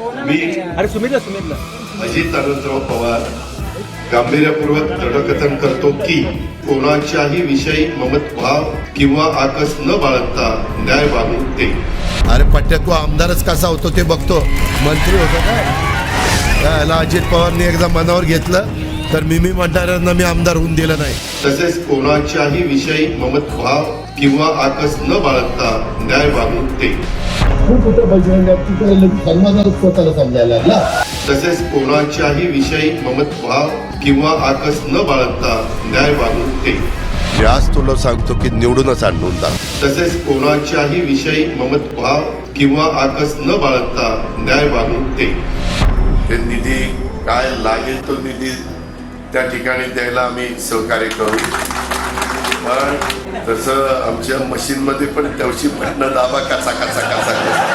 मी अरे सुमितला सुमितला. अजित अनंतराव पवार गांभीर्यपूर्वक दृढकथन करतो की कोणाच्याही विषयी ममत भाव किंवा आकस न बाळगता न्याय मागून ते अरे पट्ट्या तू आमदारच कसा होतो ते बघतो. मंत्री होतो काय याला अजित पवारने एकदा मनावर घेतलं? तर मी मी म्हणणाऱ्यांना मी आमदार होऊन दिलं नाही. तसेच कोणाच्याही विषयी ममत भाव किंवा आकस न बाळगता न्याय मागून ते स्वतःला समजायला लागला तसेच कोणाच्याही विषयी ममत भाव किंवा आकस न बाळगता न्याय मागून ते मी आज तुला सांगतो की निवडूनच आणून जा तसेच कोणाच्याही विषयी ममत भाव किंवा आकस न बाळगता न्याय ते ते निधी काय लागेल तो निधी त्या ठिकाणी द्यायला आम्ही सहकार्य करू. पण तसं आमच्या मशीनमध्ये पण त्यावशी बटणं दाबा कसा कसा कसा